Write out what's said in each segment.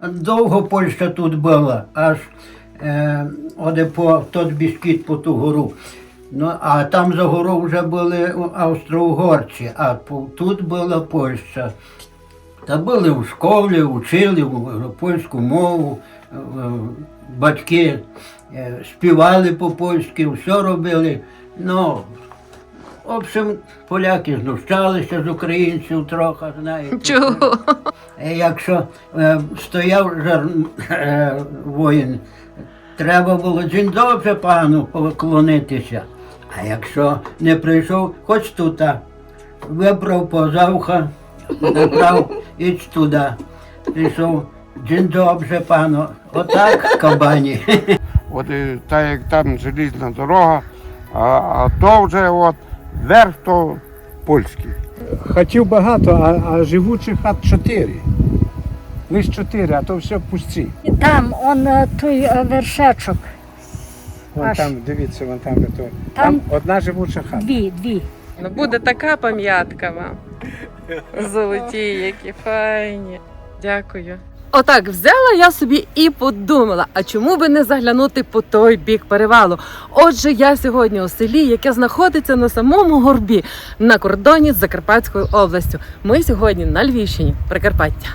Довго Польща тут була, аж е, оде по тот біскіт по ту гору. Ну, а там за гору вже були австро-угорці, а тут була Польща. Та були в школі, вчили польську мову, е, батьки е, співали по-польськи, все робили. Ну, в общем, поляки знущалися з українців трохи, знаєте. Чого? Е, Якщо е, стояв жар, е, воїн, треба було дзінь добре пану поклонитися. А якщо не прийшов, хоч тут, вибрав позавха, забрав, іч туди. Пішов, дзінь добре пану, отак кабані. От та як там желізна дорога, а, а то вже от верх то польський. Хатів багато, а, а живучих хат чотири. Лише чотири, а то все пусті. І Там он е, той е, вершечок. Вон Аж. там, дивіться, вон там, то. Там- Там одна живуча хата. Дві, дві. Ну буде така пам'ятка вам. Золоті, які файні. Дякую. Отак взяла я собі і подумала, а чому би не заглянути по той бік перевалу? Отже, я сьогодні у селі, яке знаходиться на самому горбі на кордоні з Закарпатською областю. Ми сьогодні на Львівщині, Прикарпаття.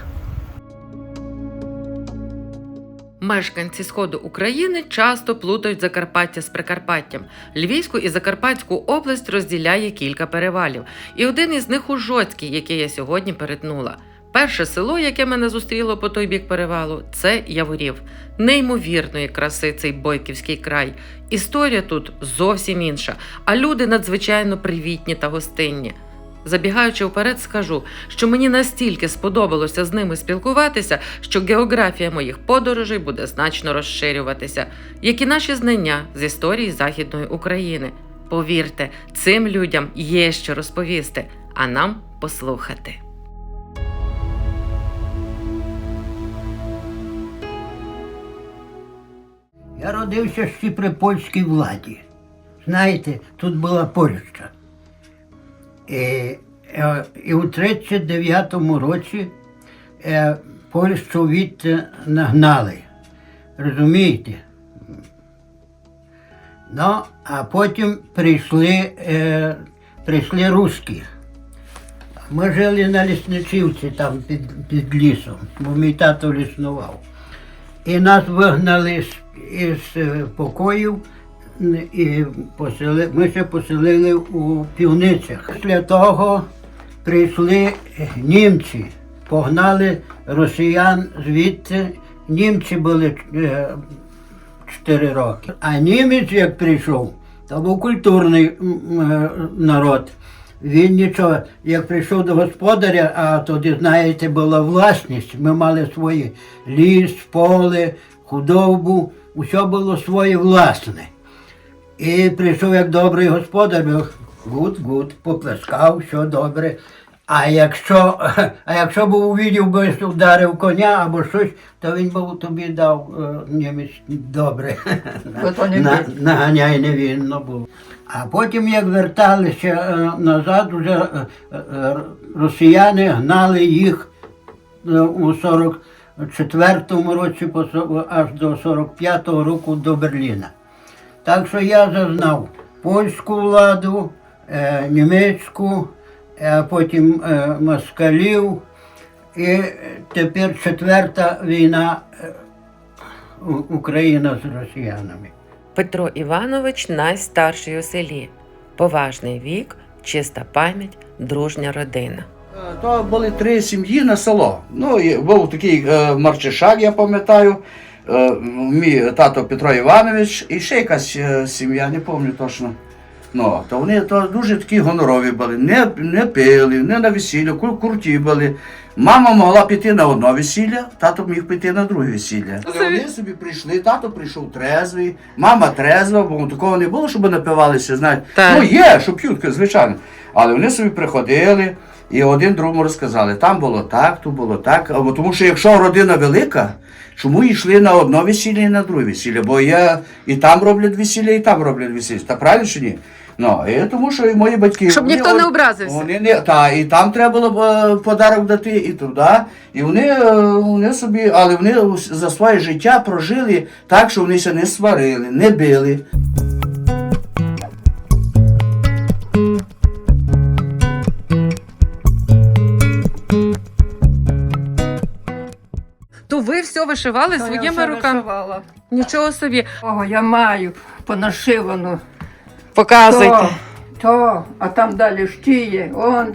Мешканці сходу України часто плутають Закарпаття з Прикарпаттям. Львівську і Закарпатську область розділяє кілька перевалів, і один із них Ужоцький, який я сьогодні перетнула. Перше село, яке мене зустріло по той бік перевалу, це Яворів. Неймовірної краси цей бойківський край. Історія тут зовсім інша, а люди надзвичайно привітні та гостинні. Забігаючи вперед, скажу, що мені настільки сподобалося з ними спілкуватися, що географія моїх подорожей буде значно розширюватися, як і наші знання з історії Західної України. Повірте, цим людям є що розповісти, а нам послухати. Я родився ще при польській владі. Знаєте, тут була Польща. І, е, і у 39-му році е, Польщу відти нагнали. Розумієте? Ну, а потім прийшли, е, прийшли русські. Ми жили на лісничівці там під, під лісом, бо мій тато ліснував. І нас вигнали з, із е, покоїв і посели, ми ще поселили у півницях. Після того прийшли е, німці, погнали росіян звідти. Німці були е, чотири роки. А німець, як прийшов, то був культурний е, народ. Він нічого, як прийшов до господаря, а тоді, знаєте, була власність. Ми мали свої ліс, поле, худобу, усе було своє власне. І прийшов як добрий господар, гуд-гуд, поплескав, все добре. А якщо а якщо був увидів, би ударив коня або щось, то він був тобі дав е, німець добре. Наганяй невинно був. А потім, як верталися е, назад, уже е, росіяни гнали їх у 40 1944 році аж до 45-го року до Берліна. Так що я зазнав польську владу, е, німецьку, а потім е, москалів. І тепер четверта війна Україна з росіянами. Петро Іванович найстарший у селі. Поважний вік, чиста пам'ять, дружня родина. Е, То були три сім'ї на село. Ну, і був такий е, Марчишак, я пам'ятаю, е, мій тато Петро Іванович, і ще якась е, сім'я, не пам'ятаю точно. Ну, то вони то дуже такі гонорові були, не, не пили, не на весілля, кур- круті були. Мама могла піти на одне весілля, тато міг піти на друге весілля. Але вони собі прийшли, тато прийшов трезвий, мама трезва, бо такого не було, щоб напивалися, знаєте. Ну, є, що п'ють, звичайно. Але вони собі приходили і один другому розказали, там було так, тут було так. Тому що якщо родина велика, чому йшли на одне весілля і на друге весілля? Бо я і там роблять весілля, і там роблять весілля. Та правильно чи ні? Ну, і тому що і мої батьки. Щоб вони ніхто не образився. Вони не, та, і там треба було е, подарок дати, і туди. І вони, е, вони собі, але вони за своє життя прожили так, що вони не сварили, не били. Ви все вишивали своїми руками? Вишивала. Нічого собі. О, я маю понашивану. Показуйте. То, то, а там далі штіє, он.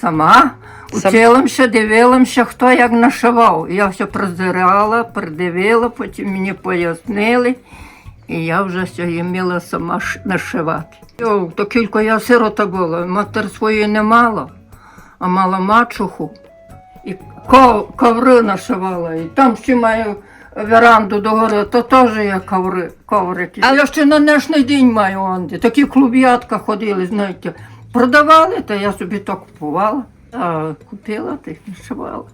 Сама Сам- училася, дивилася, хто як нашивав. Я все прозирала, придивила, потім мені пояснили. І я вже сьогодні вміла сама нашивати. О, то кілька я сирота була, матер своєї не мала, а мала мачуху. І ков, коври нашивала. І там ще маю веранду догори, то теж є коври, коврики. А я ще на днешній день маю онди. Такі клуб'ятка ходили, знаєте. Продавали, то я собі то купувала. А купила, тих нашивала.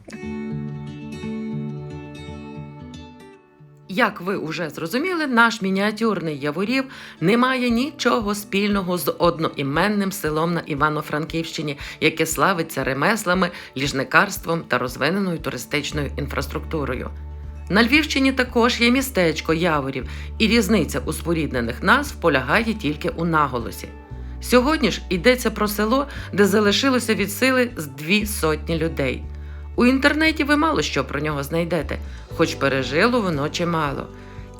Як ви уже зрозуміли, наш мініатюрний Яворів не має нічого спільного з одноіменним селом на Івано-Франківщині, яке славиться ремеслами, ліжникарством та розвиненою туристичною інфраструктурою. На Львівщині також є містечко Яворів, і різниця у споріднених назв полягає тільки у наголосі. Сьогодні ж йдеться про село, де залишилося від сили з дві сотні людей. У інтернеті ви мало що про нього знайдете, хоч пережило воно чимало.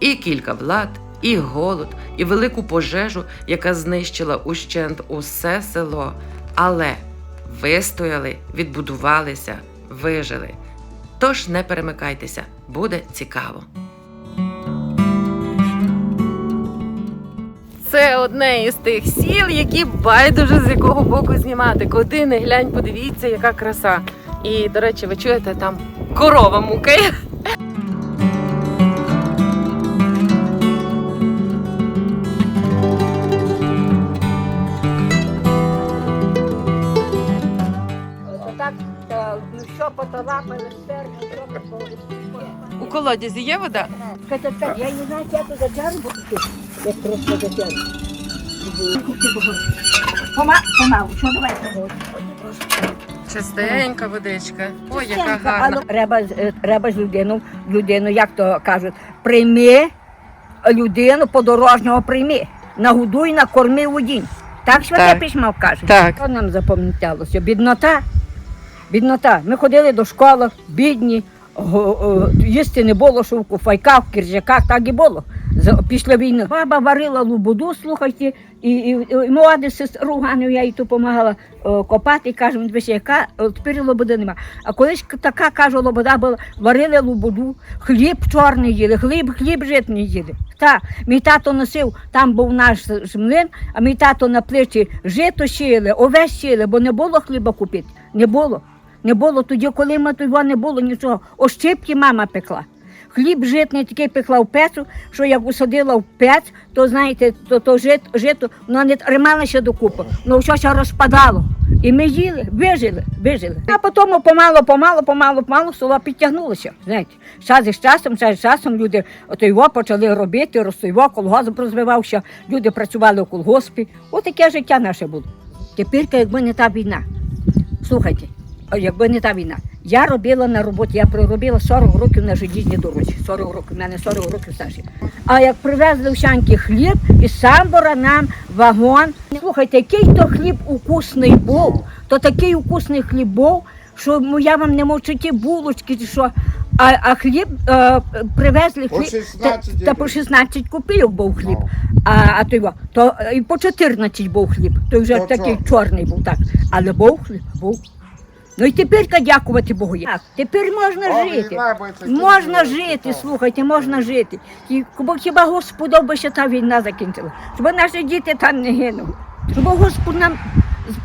І кілька влад, і голод, і велику пожежу, яка знищила ущент усе село. Але вистояли, відбудувалися, вижили. Тож не перемикайтеся, буде цікаво. Це одне із тих сіл, які байдуже з якого боку знімати. Куди не глянь, подивіться, яка краса. І, до речі, ви чуєте, там корова мукає. Колодязі є вода? Так, я не знаю, як я за джару буду тут. Я просто за джару. Пома- Помалу, що давай? Чистенька водичка. Ой, яка гарна. Треба, ж, е, треба ж людину, людину, як то кажуть, прийми людину подорожнього прийми. Нагодуй, накорми одінь. Так святе Так. письмо каже. Так. Що нам запам'яталося? Біднота. Біднота. Ми ходили до школи, бідні, їсти не було, що в куфайках, в кіржаках, так і було. Після війни. Баба варила лубуду, слухайте, і, і, і молоді руганів, я їй допомагала копати, і каже, дивися, яка тепер лободи нема. А колись така, кажу, лобода була, варили лубоду, хліб чорний їли, хліб, хліб житний їли. Так, мій тато носив, там був наш млин, а мій тато на плечі жито щили, овес щили, бо не було хліба купити. Не було. Не було тоді, коли ми того не було нічого. Ощипки мама пекла. Хліб житний такий пекла в пецу, що як усадила в пець, то знаєте, то, то жит, жито, воно не трималося докупи, воно щось розпадало. І ми їли, вижили, вижили. А потім помало, помало, помало, помало село підтягнулося. Знаєте, час із часом, час із часом люди ото його почали робити, розтойво, колгосп розвивався, люди працювали у колгоспі. Ось таке життя наше було. Тепер, якби не та війна, слухайте, якби не та війна. Я робила на роботі, я проробила 40 років на желізній дорозі. 40 років, в мене 40 років стажі. А як привезли в Шанки хліб, із самбора нам вагон. Слухайте, який то хліб укусний був, то такий укусний хліб був, що ну, я вам не можу ті булочки, що. А, а хліб е, привезли По хліб, 16 та, та по 16 копійок був хліб. А, а то, то е, і по 14 був хліб. То вже То такий чорний. чорний був, так. Але був хліб, був. Ну і тепер дякувати Богу. Так, тепер можна жити. Можна жити, слухайте, можна жити. І, бо хіба Господу би ще та війна закінчила? Щоб наші діти там не гинули. Щоб Господь нам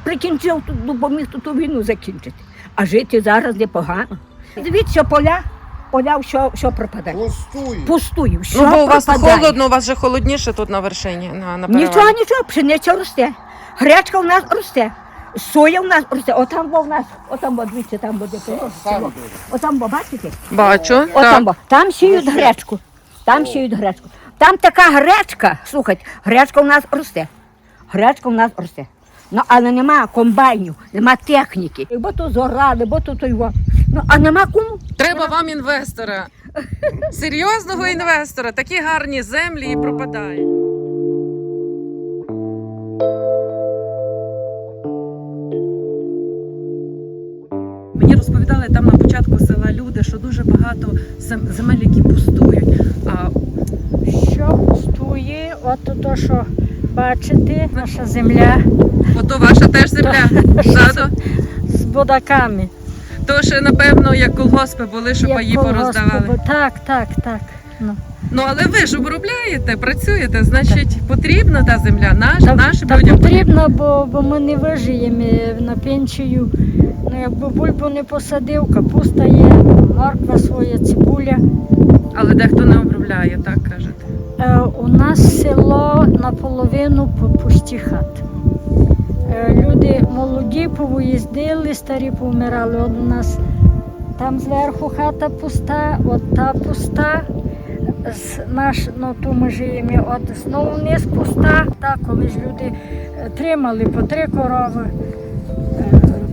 прикінчив, ту- ну, бо міг ту, ту війну закінчити. А жити зараз непогано. Дивіться, поля, поля що, що пропадає. Пустую. Пустую, що Ну, бо у вас пропадає. холодно, у вас же холодніше тут на вершині. На, на Нічого, перевалі. нічого, пшениця росте. Гречка в нас росте. Соя в нас росте. Отам бо в нас, отам бо, дивіться, там буде село. Отам бо, бачите? Бачу. Отам бо. Там сіють гречку. Там сіють гречку. Там така гречка, слухайте, гречка в нас росте. Гречка в нас росте. Ну, але нема комбайнів, нема техніки. Бо то зорали, бо то во. Ну, а нема кому. Треба вам інвестора. Серйозного інвестора. Такі гарні землі і пропадає. Дуже багато земель, які пустують. А Що пустує, от то, що бачите, наша земля ото ваша теж земля. Тато? з бодаками. То ще напевно, як колгоспи були, що Як паї пороздавали. Так, так, так. Ну. Ну але ви ж обробляєте, працюєте, значить потрібна та земля. Наш, Та, нашим та людям потрібно, бо, бо ми не вижиємо на пенсію. Ну, якби бульбу не посадив, капуста є, морква своя, цибуля. Але дехто не обробляє, так кажете. Е, у нас село наполовину по- пусті хати. Е, люди молоді повиїздили, старі повмирали. От у нас там зверху хата пуста, от та пуста. З наш, ну, ту ми живемо, от знову вниз пуста. Так, коли ж люди е, тримали по три корови,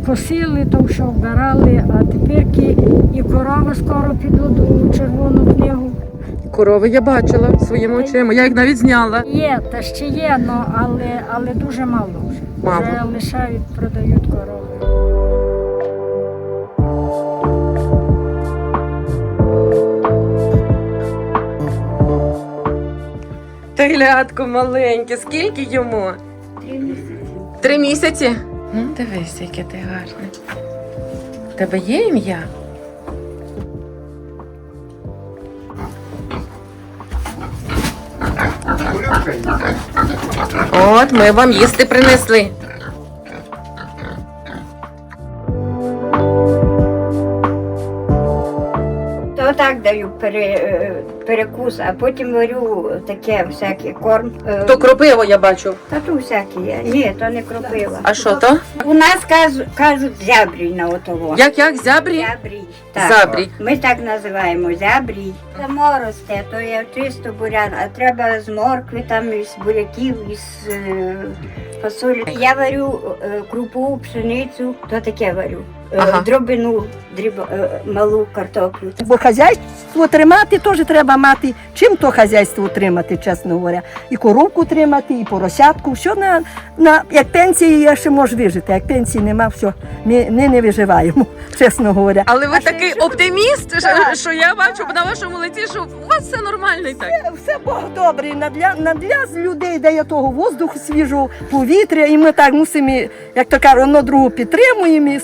косили, то що вбирали, а тепер і корови скоро підуть у червону книгу. Корови я бачила своїми очима, я їх навіть зняла. Є, та ще є, ну, але, але дуже мало вже. Мало. Вже лишають, продають корови. Теглятко маленьке, скільки йому? Три місяці. Три місяці? Ну, дивись, яке ти гарне. В Тебе є ім'я? От ми вам їсти принесли. То так даю пере, перекус, а потім варю таке всяке корм. е, То кропиво я бачу. Та то всяке є. Ні, то не кропила. А що то? У нас кажуть, кажуть зябрій на отово. Як як зябрі? Зябрій. Так. Забрій. Ми так називаємо зябрій. Само росте, то є чисто бурян, а треба з моркви, там із буряків, із е, фасолі. Я варю е, крупу, пшеницю, то таке варю. Е, Ага. Дробину, дріб, е, малу картоплю. Бо хазяйство тримати теж треба мати. Чим то хазяйство утримати, чесно говоря. І коровку тримати, і поросятку. Все на, на як пенсії я ще можу вижити. Як пенсії нема, все. Ми, ми не виживаємо, чесно говоря. Але ви А такий якщо- оптиміст, що- Так, що я бачу на вашому лиці, що у вас все нормально і так. Все Бог добрий, надля, надля з людей дає того воздуху свіжого, повітря, і ми так мусимо, як то кажуть, одно другу підтримуємо, і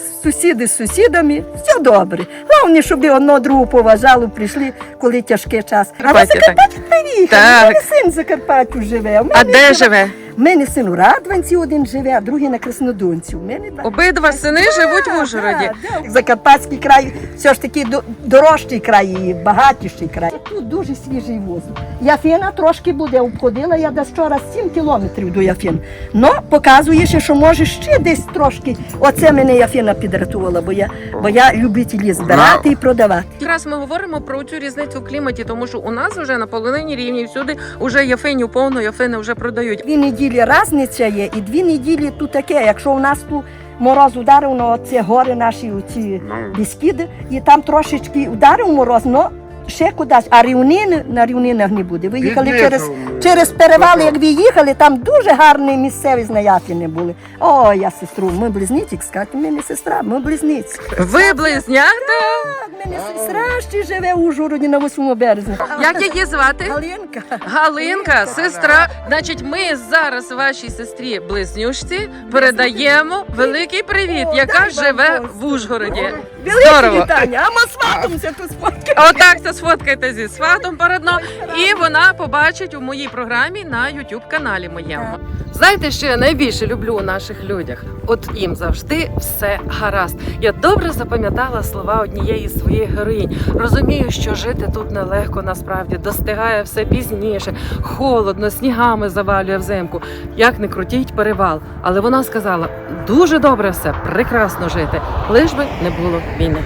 сусіди з сусідами. Все добре. Головне, щоб одно другу поважали, прийшли, коли тяжкий час. А ви Закарпаття, приїхали. У мене син в Закарпаттю живе. У мене А де живе? У мене син у Радванці один живе, а другий на Краснодонці. У мене два. Обидва сини живуть в Ужгороді. Так, так. Закарпатський край все ж таки до- дорожчий край і багатіший край. Тут дуже свіжий воздух. Яфіна трошки буде обходила, я десь вчора 7 кілометрів до Яфін. Ну, показує ще, що може ще десь трошки. Оце мене Яфіна підрятувала, бо я, бо я любитель збирати і продавати. Якраз ми говоримо про цю різницю в кліматі, тому що у нас вже на полонині рівні всюди вже яфиню повно, яфини вже продають. Дві неділі різниця є, і дві неділі тут таке. Якщо у нас тут мороз ударив ну це гори наші оці біскіди, і там трошечки ударив мороз, ну ще кудись, а рівнини на рівнинах не буде. Ви їхали через, через перевали, як ви їхали, там дуже гарні місцеві знаяти були. О, я сестру, ми близниці, сказати, ми не сестра, ми близниці. Ви близнята? Так, в мене сестра ще живе у Ужгороді на 8 березня. Як її звати? Галинка. Галинка, сестра. Значить, ми зараз вашій сестрі близнючці передаємо великий привіт, О, яка дай вам живе в Ужгороді. Велике Здорово. вітання, а ми сватимося тут спокійно. Отак це сфоткайте зі сватом передно, і вона побачить у моїй програмі на youtube каналі моєму. Знаєте, що я найбільше люблю у наших людях? От їм завжди все гаразд. Я добре запам'ятала слова однієї з своїх героїнь. Розумію, що жити тут нелегко насправді достигає все пізніше, холодно, снігами завалює взимку. Як не крутіть перевал. Але вона сказала: дуже добре все, прекрасно жити, лиш би не було війни.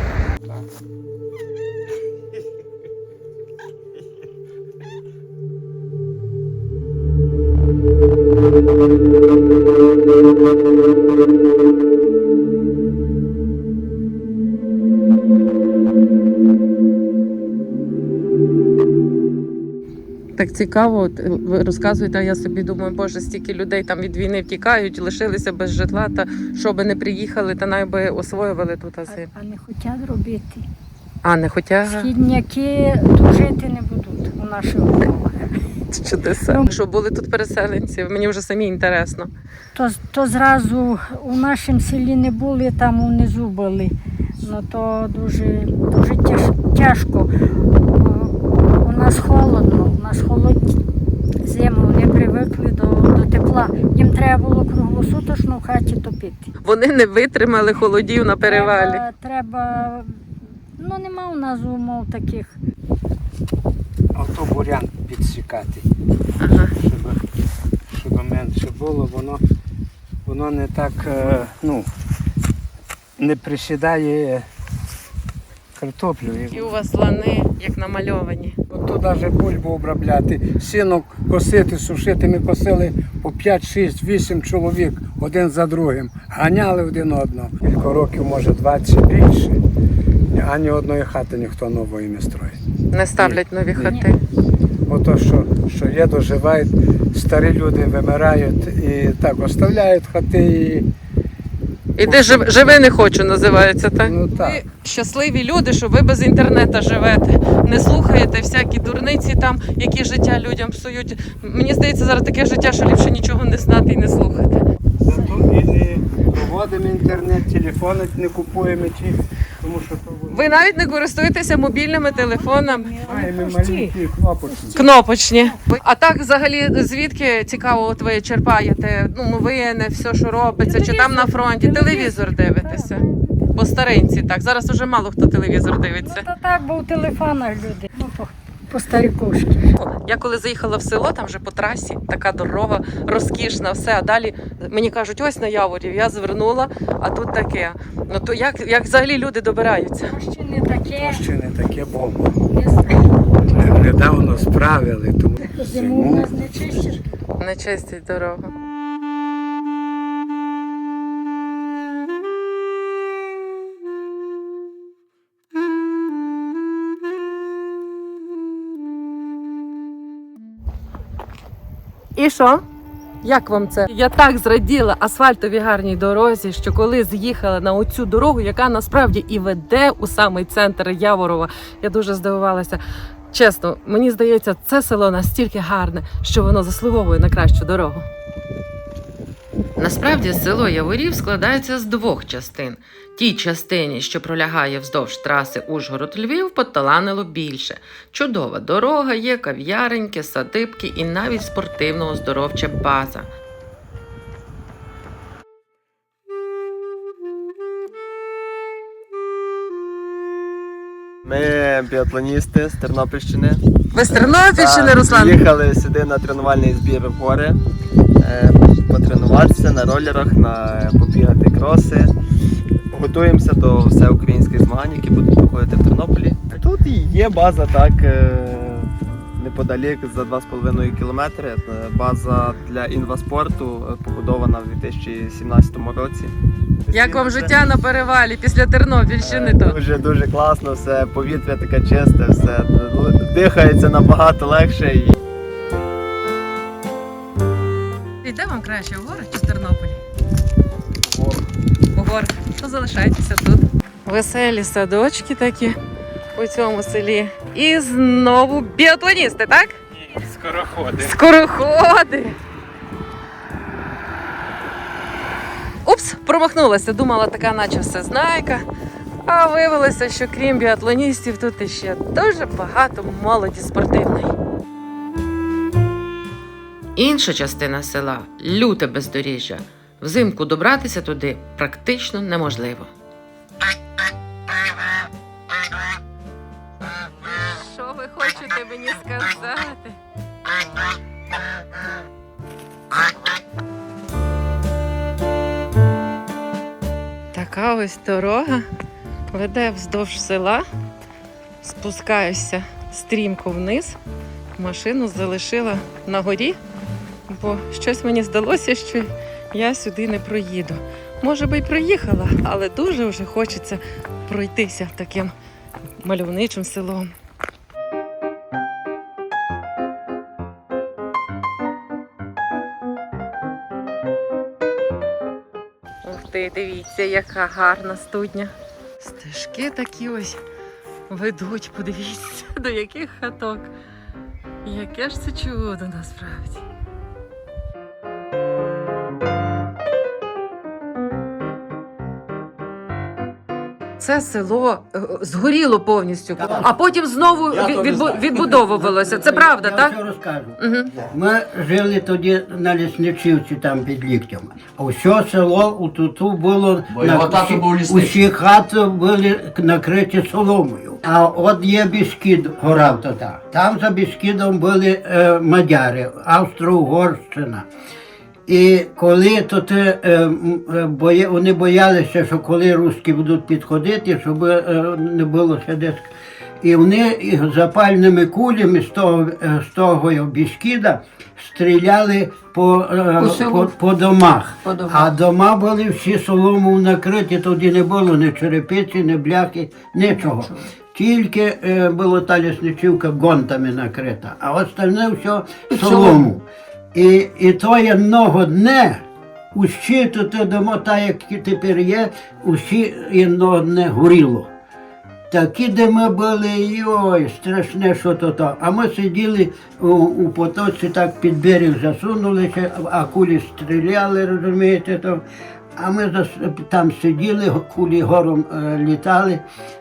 Так цікаво, от, е, ви розказуєте, а я собі думаю, боже, стільки людей там від війни втікають, лишилися без житла, та щоб не приїхали, та найби освоювали тут ази. А не хочуть робити. А не хоча Східняки тут жити не будуть у наших умовах. чудеса. Що були тут переселенці? Мені вже самі інтересно. То, то зразу у нашому селі не були, там унизу були. Ну то дуже, дуже тяж, тяжко. У нас холодно, у нас холодні зиму, вони привикли до, до тепла. Їм треба було круглосуточно в хаті топити. Вони не витримали холодів на перевалі. Треба, треба, ну нема у нас умов таких. Ото бурян підсікати, Ага. щоб, щоб менше було, воно, воно не так, е, ну, не присідає картоплю. І у вас лани, як намальовані. Тут навіть бульбу обробляти, сінок косити, сушити. Ми косили по 5, 6, 8 чоловік один за другим. Ганяли один одного. Кілька років, може 20 більше. Ані одної хати ніхто нової не строїть. Не ставлять нові хати. Ото що, що є, доживають, старі люди вимирають і так оставляють хати. І, Іди жив, живи не хочу, називається так. ну, так. Ви щасливі люди, що ви без інтернету живете, не слухаєте всякі дурниці там, які життя людям псують. Мені здається, зараз таке життя, що ліпше нічого не знати і не слухати. Проводимо інтернет, телефони не купуємо ті, тому що то воно. Ви навіть не користуєтеся мобільними телефонами. Маємо маленькі кнопочки. Кнопочні. А так, взагалі, звідки цікаво, от ви черпаєте ну, новини, все, що робиться, чи там на фронті, телевізор дивитеся. По старинці, так. Зараз уже мало хто телевізор Ну дивиться. то так, бо в телефонах люди. Ну, по, по старікушки. Я коли заїхала в село, там вже по трасі така дорога, розкішна, все. А далі мені кажуть, ось на Яворів, я звернула, а тут таке. Ну то як, як взагалі люди добираються? Ще не таке. Ще не таке не Недавно справили, тому Зиму у нас не чистять. Не чистять дорогу. І що? Як вам це? Я так зраділа асфальтовій гарній дорозі, що коли з'їхала на оцю дорогу, яка насправді і веде у самий центр Яворова, я дуже здивувалася. Чесно, мені здається, це село настільки гарне, що воно заслуговує на кращу дорогу. Насправді село Яворів складається з двох частин. Тій частині, що пролягає вздовж траси Ужгород-Львів, поталанило більше. Чудова дорога, є кав'яреньки, садибки і навіть спортивно-оздоровча база. Ми біатлоністи з Тернопільщини. Ви з Тернопільщини, Руслан? Їхали сюди на тренувальний збір в гори, е, потренуватися на ролерах, на побігати кроси. Готуємося до всеукраїнських змагань, які будуть проходити в Тернополі. Тут є база так е, неподалік за 2,5 кілометри. Е, База для інваспорту е, побудована в 2017 році. Як вам життя на перевалі після Тернопільщини тут? Дуже дуже класно, все повітря таке чисте, все дихається набагато легше. Краще в горах чи в Тернополі? У горах. То залишайтеся тут. Веселі садочки такі у цьому селі. І знову біатлоністи, так? Ні, скороходи. Скороходи. Упс, промахнулася. Думала, така наче всезнайка. А виявилося, що крім біатлоністів, тут іще дуже багато молоді спортивної. Інша частина села люте бездоріжжя. Взимку добратися туди практично неможливо. Що ви хочете мені сказати? Така ось дорога веде вздовж села. Спускаюся стрімко вниз. Машину залишила на горі, бо щось мені здалося, що я сюди не проїду. Може би й проїхала, але дуже вже хочеться пройтися таким мальовничим селом. Ух ти, дивіться, яка гарна студня. Стежки такі ось ведуть, подивіться, до яких хаток. Яке ж це чудо насправді. Це село е, згоріло повністю, Так. а потім знову Я від- то не відбу- знаю. відбудовувалося. Це правда, я так? все розкажу. Угу. Ми жили тоді на лісничівці там під ліктем. А все село у туту було Бо його тато був лісничий. усі хати були накриті соломою. А от є Біскід, гора тута. Там за Біскідом були е, мадяри, Австро-Угорщина. І коли то те, е, е, боя, вони боялися, що коли русські будуть підходити, щоб е, не було ще десь. І вони запальними кулями з того, з того біскіда стріляли по, По по, по домах. По домах. А дома були всі соломою накриті, тоді не було ні черепиці, ні бляхи, нічого. Тільки е, була та лісничівка гонтами накрита, а остальне все солому. І, і то є много дне, усі тут дома, так як тепер є, усі одно дне горіло. Такі, де ми були, йой, страшне, що то то. А ми сиділи у, у потоці, так під берег засунулися, а кулі стріляли, розумієте, то. А ми зас- там сиділи, кулі гором е, літали.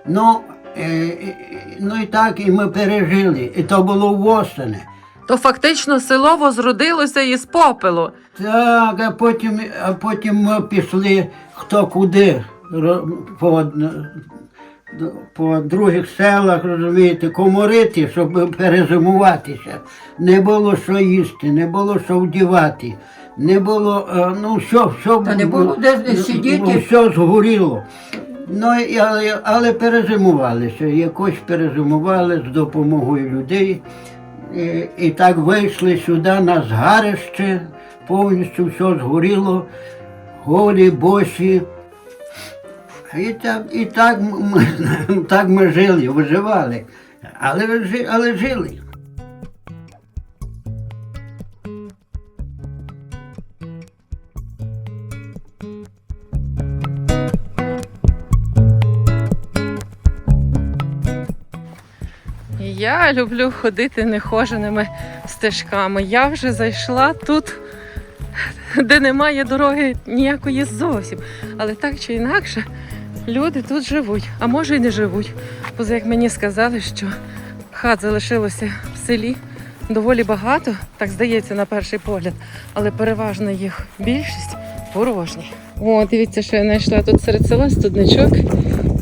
Ну, е, е, ну і так, і ми пережили. І то було восени. То фактично село возродилося із попелу. Так, а потім, а потім ми пішли хто куди по, по других селах, розумієте, коморити, щоб перезимуватися. Не було що їсти, не було що вдівати, не було, е, ну все, все, Та не було де сидіти. ну, все згоріло. Ну, але, але перезимувалися, якось перезимували з допомогою людей. І, і так вийшли сюди на згарище, повністю все згоріло, голі, босі. І так, і так, ми, так ми жили, виживали. Але, але жили. Я люблю ходити нехоженими стежками. Я вже зайшла тут, де немає дороги ніякої зовсім. Але так чи інакше, люди тут живуть, а може й не живуть. Поза як мені сказали, що хат залишилося в селі доволі багато, так здається, на перший погляд, але переважно їх більшість порожні. О, дивіться, що я знайшла тут серед села студничок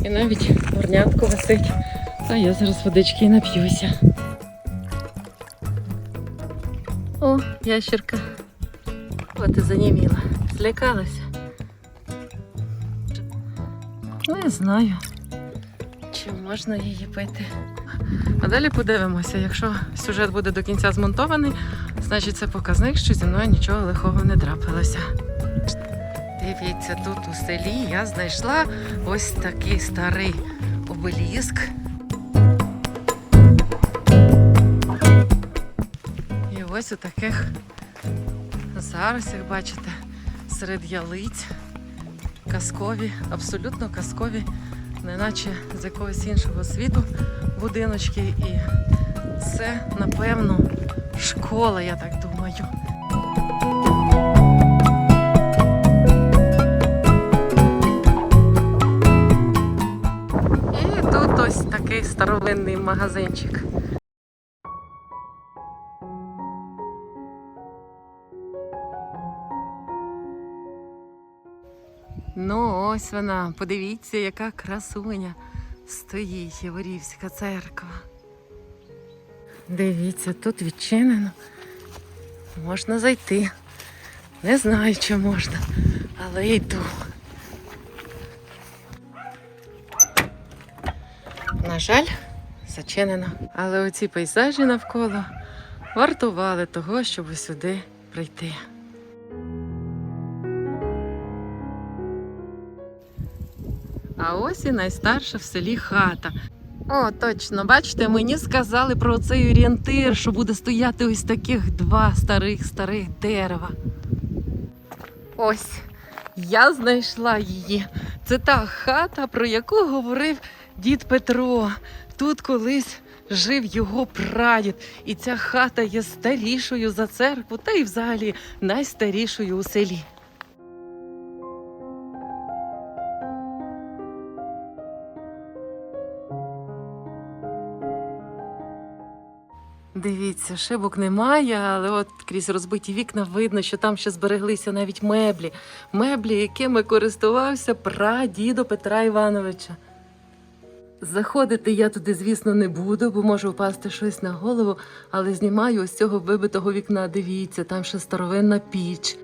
і навіть горнятко висить. А я зараз водички і нап'юся. О, ящерка. От і заніміла. Злякалася. Не знаю, чи можна її пити. А далі подивимося, якщо сюжет буде до кінця змонтований, значить це показник, що зі мною нічого лихого не трапилося. Дивіться, тут у селі я знайшла ось такий старий обеліск. Ось у таких заросях, бачите, серед ялиць казкові, абсолютно казкові, неначе з якогось іншого світу будиночки. І це, напевно, школа, я так думаю. І тут ось такий старовинний магазинчик. Ну, ось вона. Подивіться, яка красуня стоїть Яворівська церква. Дивіться, тут відчинено. Можна зайти. Не знаю, чи можна, але йду. На жаль, зачинено. Але оці пейзажі навколо вартували того, щоб сюди прийти. А ось і найстарша в селі хата. О, точно, бачите, мені сказали про цей орієнтир, що буде стояти ось таких два старих старих дерева. Ось Я знайшла її. Це та хата, про яку говорив дід Петро. Тут колись жив його прадід, і ця хата є старішою за церкву, та й взагалі найстарішою у селі. Дивіться, шибок немає, але от крізь розбиті вікна видно, що там ще збереглися навіть меблі. Меблі, якими користувався прадідо Петра Івановича. Заходити я туди, звісно, не буду, бо може впасти щось на голову, але знімаю ось цього вибитого вікна. Дивіться, там ще старовинна піч.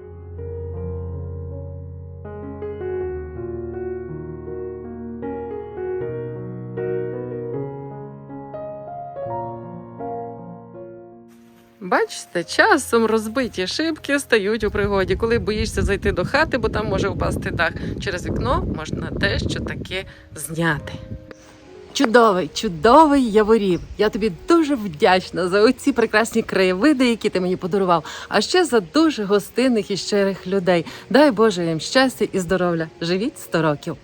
Бачите, часом розбиті шибки стають у пригоді, коли боїшся зайти до хати, бо там може впасти дах. Через вікно можна дещо таке зняти. Чудовий, чудовий яворів. Я тобі дуже вдячна за оці прекрасні краєвиди, які ти мені подарував, а ще за дуже гостинних і щирих людей. Дай Боже їм щастя і здоров'я. Живіть 100 років.